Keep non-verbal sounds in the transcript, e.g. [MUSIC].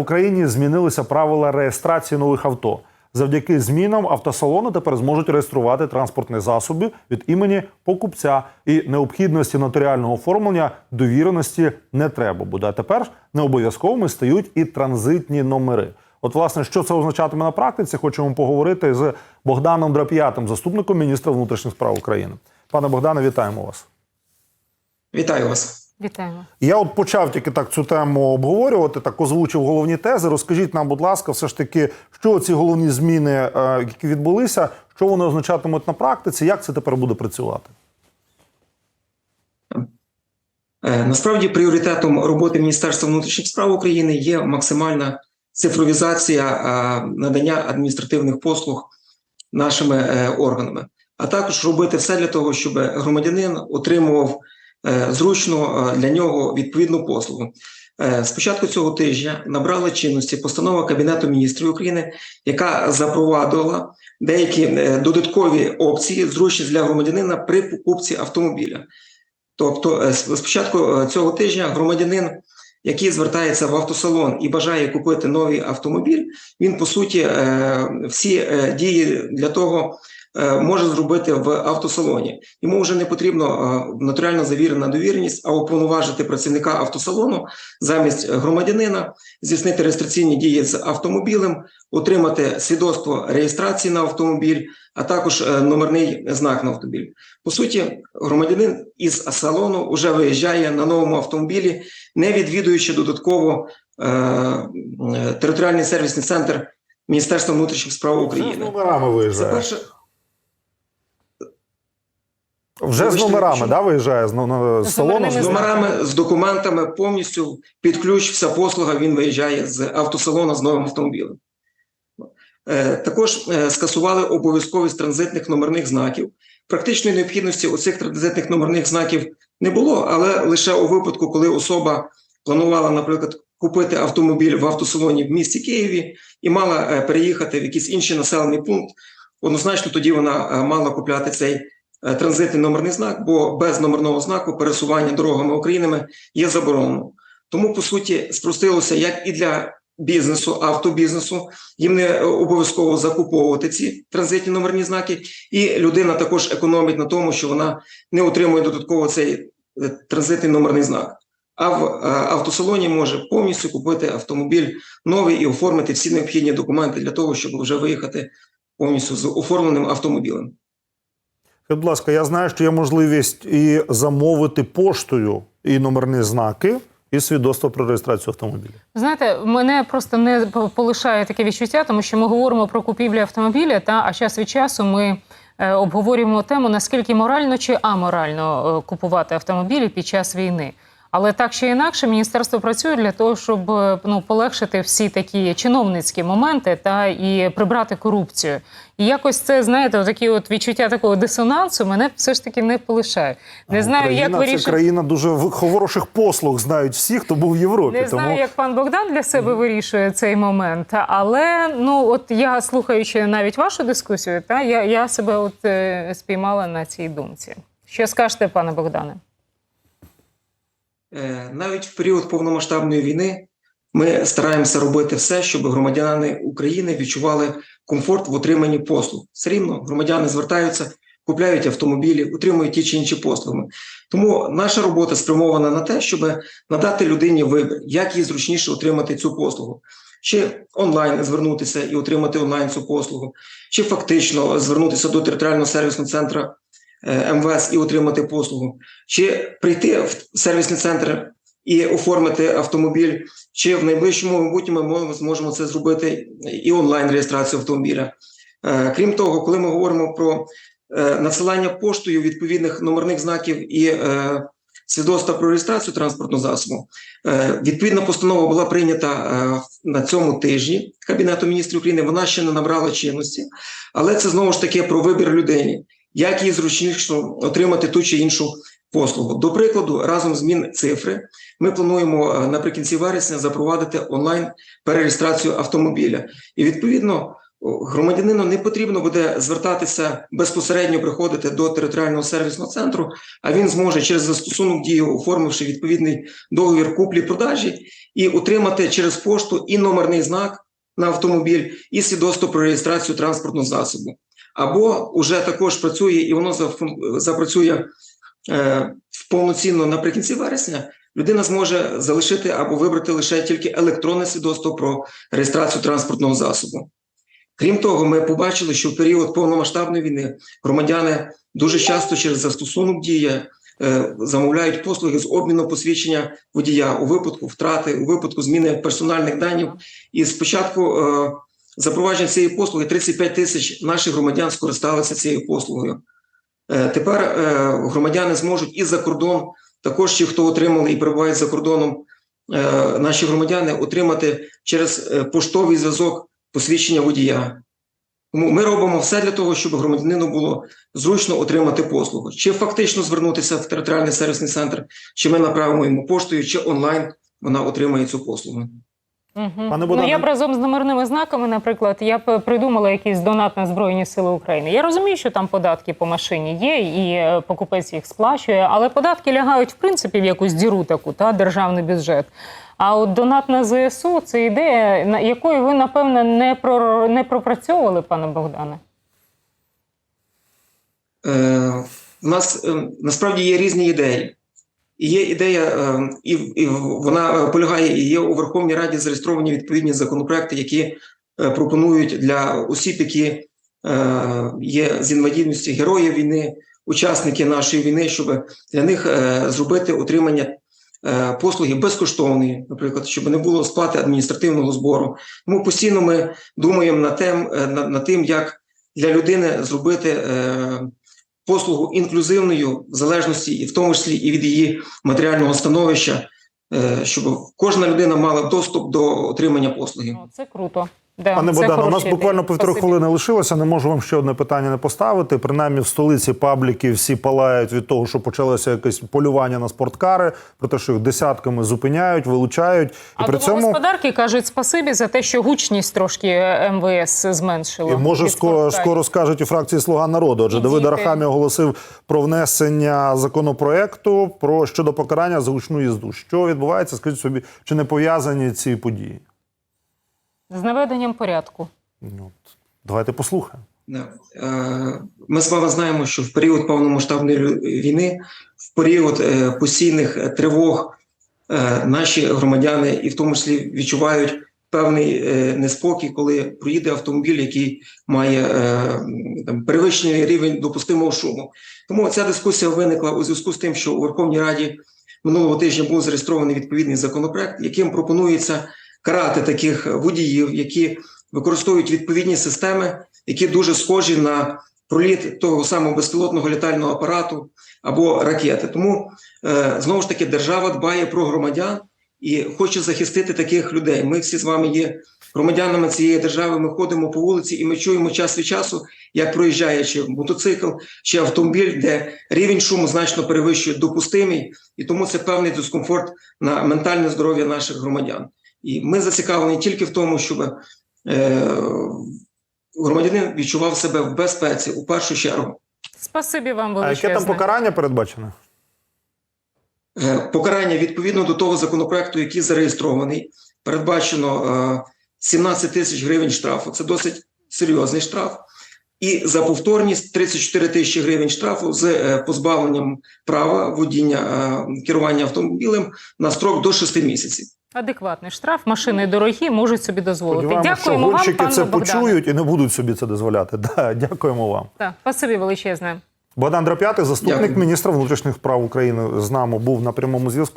в Україні змінилися правила реєстрації нових авто. Завдяки змінам автосалони тепер зможуть реєструвати транспортні засоби від імені покупця і необхідності нотаріального оформлення довіреності не треба буде. А тепер не обов'язковими стають і транзитні номери. От, власне, що це означатиме на практиці, хочемо поговорити з Богданом Драп'ятим, заступником міністра внутрішніх справ України. Пане Богдане, вітаємо вас. Вітаю вас. Вітаємо. Я от почав тільки так цю тему обговорювати, так озвучив головні тези. Розкажіть нам, будь ласка, все ж таки, що ці головні зміни, е, які відбулися, що вони означатимуть на практиці, як це тепер буде працювати? Е, Насправді пріоритетом роботи Міністерства внутрішніх справ України є максимальна цифровізація е, надання адміністративних послуг нашими органами, а також робити все для того, щоб громадянин отримував зручно е, для нього відповідну послугу. Е, З початку цього тижня набрала чинності постанова Кабінету міністрів України, яка запровадила деякі е, додаткові опції зручність для громадянина при покупці автомобіля. Тобто, е, з з початку е, цього тижня громадянин, який звертається в автосалон і бажає купити новий автомобіль, він по суті е, всі е, дії для того е, може зробити в автосалоні. Йому вже не потрібно е, нотаріально завірена довіреність, а уповноважити працівника автосалону замість громадянина, здійснити реєстраційні дії з автомобілем, отримати свідоцтво реєстрації на автомобіль, а також е, номерний знак на автомобіль. По суті, громадянин із салону вже виїжджає на новому автомобілі, не відвідуючи додатково е, е, територіальний сервісний центр Міністерства внутрішніх справ України. номерами Це виїжджає. перше. Вже з номерами, да, виїжджає з, ну, з З салону. З номерами, з документами повністю під ключ, вся послуга, він виїжджає з автосалону з новим автомобілем. Е, Також е, скасували обов'язковість транзитних номерних знаків. Практичної необхідності у цих транзитних номерних знаків не було, але лише у випадку, коли особа планувала, наприклад, купити автомобіль в автосалоні в місті Києві і мала е, переїхати в якийсь інший населений пункт, однозначно тоді вона е, мала купляти цей транзитний номерний знак, бо без номерного знаку пересування дорогами України є заборонено. Тому, по суті, спростилося як і для бізнесу, автобізнесу, їм не е, обов'язково закуповувати ці транзитні номерні знаки, і людина також економить на тому, що вона не отримує додатково цей е, транзитний номерний знак. А в е, автосалоні може повністю купити автомобіль новий і оформити всі необхідні документи для того, щоб вже виїхати повністю з оформленим автомобілем. Будь ласка, я знаю, що є можливість і замовити поштою і номерні знаки, і свідоцтво про реєстрацію автомобіля. Знаєте, мене просто не полишає таке відчуття, тому що ми говоримо про купівлю автомобіля, та а час від часу ми е, обговорюємо тему, наскільки морально чи аморально е, купувати автомобілі під час війни. Але так чи інакше, міністерство працює для того, щоб е, ну полегшити всі такі чиновницькі моменти та і прибрати корупцію. І якось це знаєте, такі от відчуття такого дисонансу мене все ж таки не полишає. Не знаю, Україна як це країна дуже хороших послуг знають всі, хто був в Європі. Не тому знаю, як пан Богдан для себе вирішує цей момент, але ну от я слухаючи навіть вашу дискусію, та я, я себе от е, спіймала на цій думці. Що скажете, пане Богдане? Е, Навіть в період повномасштабної війни ми стараємося робити все, щоб громадяни України відчували комфорт в отриманні послуг. Все рівно громадяни звертаються, купляють автомобілі, отримують ті чи інші послуги. Тому наша робота спрямована на те, щоб надати людині вибір, як їй зручніше отримати цю послугу. Чи онлайн звернутися і отримати онлайн цю послугу, чи фактично звернутися до територіального сервісного центру МВС і отримати послугу, чи прийти в сервісний центр і оформити автомобіль, чи в найближчому майбутньому ми зможемо це зробити і онлайн реєстрацію автомобіля. Е, Крім того, коли ми говоримо про е, надсилання поштою відповідних номерних знаків і е, свідоцтва про реєстрацію транспортного засобу, е, відповідна постанова була прийнята е, на цьому тижні Кабінету міністрів України. Вона ще не набрала чинності, але це знову ж таки про вибір людині, як їй зручніше отримати ту чи іншу послугу. До прикладу, разом з Мінцифри ми плануємо е, наприкінці вересня запровадити онлайн перереєстрацію автомобіля. І відповідно громадянину не потрібно буде звертатися безпосередньо приходити до територіального сервісного центру, а він зможе через застосунок дії, оформивши відповідний договір куплі-продажі і утримати через пошту і номерний знак на автомобіль, і свідоцтво про реєстрацію транспортного засобу. Або вже також працює і воно запрацює е, повноцінно наприкінці вересня. Людина зможе залишити або вибрати лише тільки електронне свідоцтво про реєстрацію транспортного засобу. Крім того, ми побачили, що в період повномасштабної війни громадяни дуже часто через застосунок дія е, замовляють послуги з обміну посвідчення водія у випадку втрати, у випадку зміни персональних даних. І спочатку е, запровадження цієї послуги 35 тисяч наших громадян скористалися цією послугою. Е, Тепер е, громадяни зможуть і за кордон, також ті, хто отримали і перебувають за кордоном, е, наші громадяни отримати через поштовий зв'язок посвідчення водія. Тому ми робимо все для того, щоб громадянину було зручно отримати послугу. Чи фактично звернутися в територіальний сервісний центр, чи ми направимо йому поштою, чи онлайн вона отримає цю послугу. Угу. Пане Ну, я б разом з номерними знаками, наприклад, я б придумала якийсь донат на Збройні Сили України. Я розумію, що там податки по машині є, і е, покупець їх сплачує, але податки лягають в принципі в якусь діру таку, та державний бюджет. А от донат на ЗСУ це ідея, на якої ви напевне не про не пропрацьовували, пане Богдане. Е, У нас е, насправді є різні ідеї. І є ідея, е, і, і вона полягає, і є у Верховній Раді зареєстровані відповідні законопроекти, які е, пропонують для осіб, які е, є з інвалідністю героїв війни, учасники нашої війни, щоб для них зробити отримання послуги безкоштовної, наприклад, щоб не було сплати адміністративного збору. Тому постійно ми думаємо над тим, над тим як для людини зробити. Послугу інклюзивною в залежності і в тому числі і від її матеріального становища, е, щоб кожна людина мала доступ до отримання послуги. Це круто. Да, Пане Богдане, у нас буквально півтори хвилини лишилося. Не можу вам ще одне питання не поставити. Принаймні в столиці пабліки всі палають від того, що почалося якесь полювання на спорткари, про те, що їх десятками зупиняють, вилучають, і А при цьому домогосподарки кажуть спасибі за те, що гучність трошки е, МВС зменшило. І може скоро, скоро скажуть у фракції Слуга народу. І Давид діти. Оголосив про внесення законопроекту про щодо покарання за гучну їзду. Що відбувається? Скажіть собі, чи не пов'язані ці події? З наведенням порядку. Ну, от, давайте послухаємо. Е, Ми з вами знаємо, що в період повномасштабної війни, в період е, постійних тривог, е, наші громадяни, і в тому числі відчувають певний неспокій, коли проїде автомобіль, який має там, перевищений рівень допустимого шуму. Тому ця дискусія виникла у зв'язку з тим, що у Верховній Раді минулого тижня був зареєстрований відповідний законопроект, яким пропонується карати таких водіїв, які використовують відповідні системи, які дуже схожі на проліт того самого безпілотного літального апарату або ракети. Тому е, знову ж таки держава дбає про громадян і хоче захистити таких людей. Ми всі з вами є громадянами цієї держави. Ми ходимо по вулиці, і ми чуємо час від часу, як проїжджає чи мотоцикл, чи автомобіль, де рівень шуму значно перевищує допустимий, і тому це певний дискомфорт на ментальне здоров'я наших громадян. І ми зацікавлені тільки в тому, щоб е, громадянин відчував себе в безпеці у першу чергу. Спасибі вам А яке там покарання передбачене? Е, Покарання відповідно до того законопроекту, який зареєстрований, передбачено е, 17 тисяч гривень штрафу. Це досить серйозний штраф. І за повторність 34 тисячі гривень штрафу з е, позбавленням права водіння е, керування автомобілем на строк до 6 місяців. Адекватний штраф, машини дорогі, можуть собі дозволити. Сподіваємося, що Дякуємо вам, гонщики пане це Богдане. почують і не будуть собі це дозволяти. [LAUGHS] Да, дякуємо вам. Так, спасибі величезне. Богдан Драп'ятий, заступник Дякую. міністра внутрішніх справ України, з нами був на прямому зв'язку.